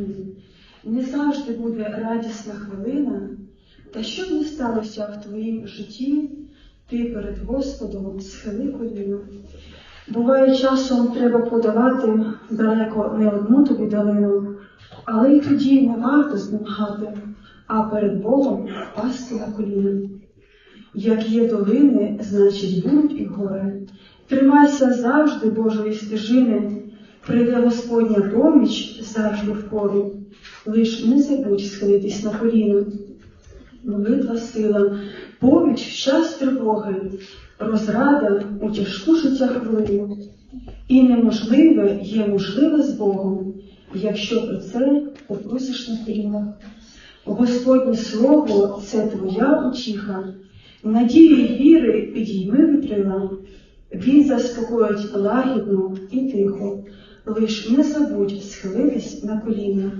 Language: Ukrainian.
Амінь. Не завжди буде радісна хвилина, та що б не сталося в твоїм житті, ти перед Господом схили коліно. Буває, часом треба подавати далеко не одну тобі долину, але й тоді не варто знемагати, а перед Богом пасти на коліна. Як є долини, значить будуть і гори. Тримайся завжди Божої стежини, прийде Господня поміч завжди в пору. Лиш не забудь схилитись на коліна. Молитва сила, поміч в час тривоги, розрада у тяжку життя хвилину. І неможливе є можливе з Богом, якщо про це попросиш на колінах. Господнє слово це твоя утіха, надії й віри підійми вітрила. Він заспокоїть лагідно і тихо, лиш не забудь схилитись на коліна.